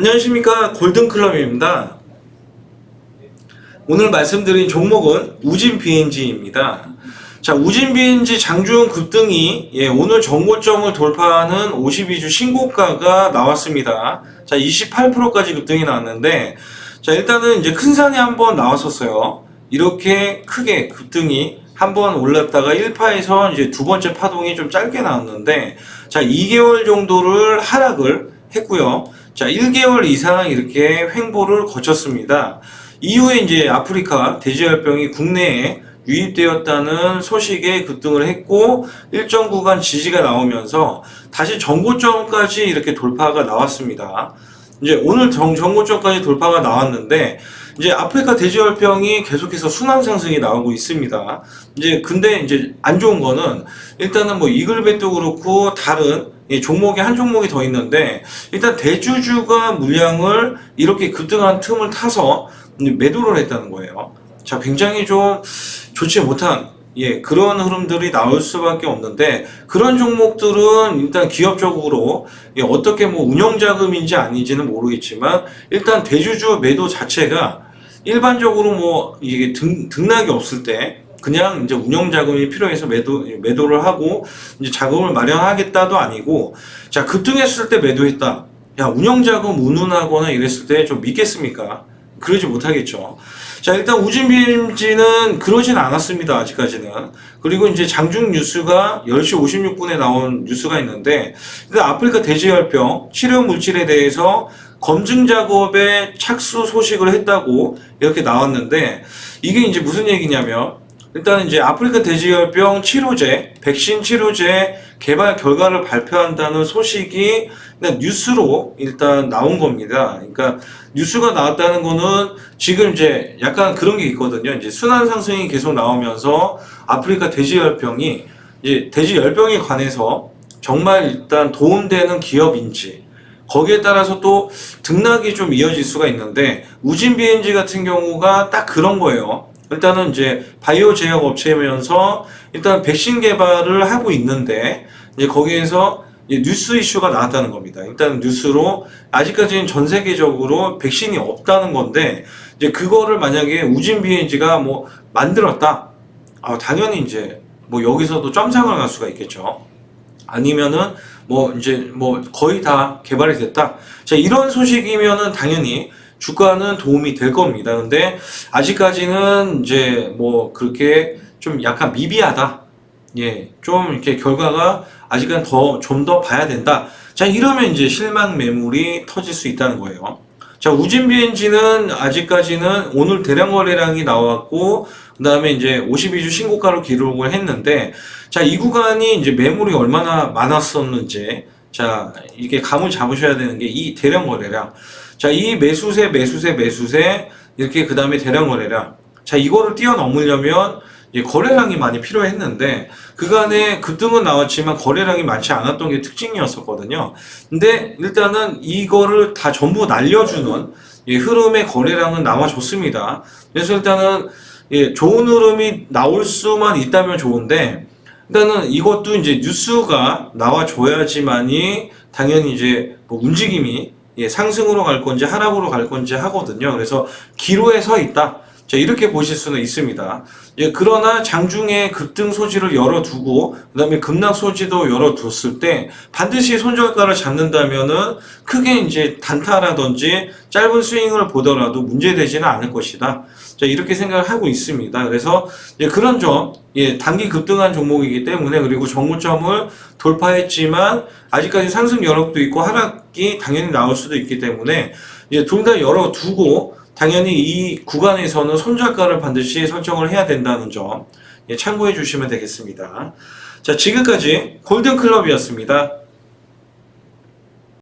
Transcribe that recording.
안녕하십니까 골든클럽입니다. 오늘 말씀드린 종목은 우진 BNG입니다. 자, 우진 BNG 장중 급등이 예, 오늘 정고점을 돌파하는 52주 신고가가 나왔습니다. 자, 28%까지 급등이 나왔는데 자, 일단은 이제 큰 산이 한번 나왔었어요. 이렇게 크게 급등이 한번 올랐다가 1파에서 이제 두 번째 파동이 좀 짧게 나왔는데 자, 2개월 정도를 하락을 했고요. 자, 1개월 이상 이렇게 횡보를 거쳤습니다. 이후에 이제 아프리카 돼지열병이 국내에 유입되었다는 소식에 급등을 했고 일정 구간 지지가 나오면서 다시 정고점까지 이렇게 돌파가 나왔습니다. 이제 오늘 정, 정고점까지 돌파가 나왔는데 이제 아프리카 돼지열병이 계속해서 순환 상승이 나오고 있습니다. 이제 근데 이제 안 좋은 거는 일단은 뭐 이글벳도 그렇고 다른 이 종목이 한 종목이 더 있는데 일단 대주주가 물량을 이렇게 급등한 틈을 타서 매도를 했다는 거예요. 자, 굉장히 좀 좋지 못한 예, 그런 흐름들이 나올 수밖에 없는데 그런 종목들은 일단 기업적으로 예, 어떻게 뭐 운영 자금인지 아닌지는 모르겠지만 일단 대주주 매도 자체가 일반적으로 뭐 이게 등, 등락이 없을 때 그냥 이제 운영 자금이 필요해서 매도 매도를 하고 이제 자금을 마련하겠다도 아니고 자 급등했을 때 매도했다. 야 운영 자금 운운하거나 이랬을 때 좀 믿겠습니까? 그러지 못하겠죠. 자, 일단 우진비엠지는 그러진 않았습니다. 아직까지는. 그리고 이제 장중 뉴스가 10시 56분에 나온 뉴스가 있는데, 그 아프리카 돼지열병 치료 물질에 대해서 검증 작업에 착수 소식을 했다고 이렇게 나왔는데, 이게 이제 무슨 얘기냐면, 일단 이제 아프리카 돼지열병 치료제, 백신 치료제 개발 결과를 발표한다는 소식이 그냥 뉴스로 일단 나온 겁니다. 그러니까 뉴스가 나왔다는 거는 지금 이제 약간 그런 게 있거든요. 이제 순환 상승이 계속 나오면서 아프리카 돼지열병이 이제 돼지열병에 관해서 정말 일단 도움되는 기업인지 거기에 따라서 또 등락이 좀 이어질 수가 있는데 우진 BNG 같은 경우가 딱 그런 거예요. 일단은 이제 바이오 제약 업체면서 일단 백신 개발을 하고 있는데 이제 거기에서 이제 뉴스 이슈가 나왔다는 겁니다. 일단 뉴스로 아직까지는 전 세계적으로 백신이 없다는 건데 이제 그거를 만약에 우진 BNG가 뭐 만들었다. 아, 당연히 이제 뭐 여기서도 점상을 갈 수가 있겠죠. 아니면은 뭐 이제 뭐 거의 다 개발이 됐다. 자, 이런 소식이면은 당연히 주가는 도움이 될 겁니다. 근데 아직까지는 이제 뭐 그렇게 좀 약간 미비하다. 예, 좀 이렇게 결과가 아직은 더 좀 더 봐야 된다. 자, 이러면 이제 실망 매물이 터질 수 있다는 거예요. 자, 우진 BNG는 아직까지는 오늘 대량 거래량이 나왔고 그 다음에 이제 52주 신고가로 기록을 했는데 자, 이 구간이 이제 매물이 얼마나 많았었는지 자, 이게 감을 잡으셔야 되는 게 이 대량 거래량. 자, 이 매수세, 매수세, 매수세, 이렇게 그 다음에 대량 거래량. 자, 이거를 뛰어넘으려면 거래량이 많이 필요했는데, 그간에 급등은 나왔지만 거래량이 많지 않았던 게 특징이었었거든요. 근데 일단은 이거를 다 전부 날려주는 이 흐름의 거래량은 나와줬습니다. 그래서 일단은 예, 좋은 흐름이 나올 수만 있다면 좋은데, 일단은 이것도 이제 뉴스가 나와줘야지만이 당연히 이제 뭐 움직임이 예, 상승으로 갈 건지 하락으로 갈 건지 하거든요. 그래서 기로에 서 있다. 자, 이렇게 보실 수는 있습니다. 예, 그러나 장중에 급등 소지를 열어두고, 그 다음에 급락 소지도 열어뒀을 때, 반드시 손절가를 잡는다면은, 크게 이제 단타라든지 짧은 스윙을 보더라도 문제되지는 않을 것이다. 자, 이렇게 생각을 하고 있습니다. 그래서, 예, 그런 점, 예, 단기 급등한 종목이기 때문에, 그리고 정고점을 돌파했지만, 아직까지 상승 여력도 있고, 하락이 당연히 나올 수도 있기 때문에, 이제 둘다 열어두고, 당연히 이 구간에서는 손절가를 반드시 설정을 해야 된다는 점 예, 참고해 주시면 되겠습니다. 자, 지금까지 골든클럽이었습니다.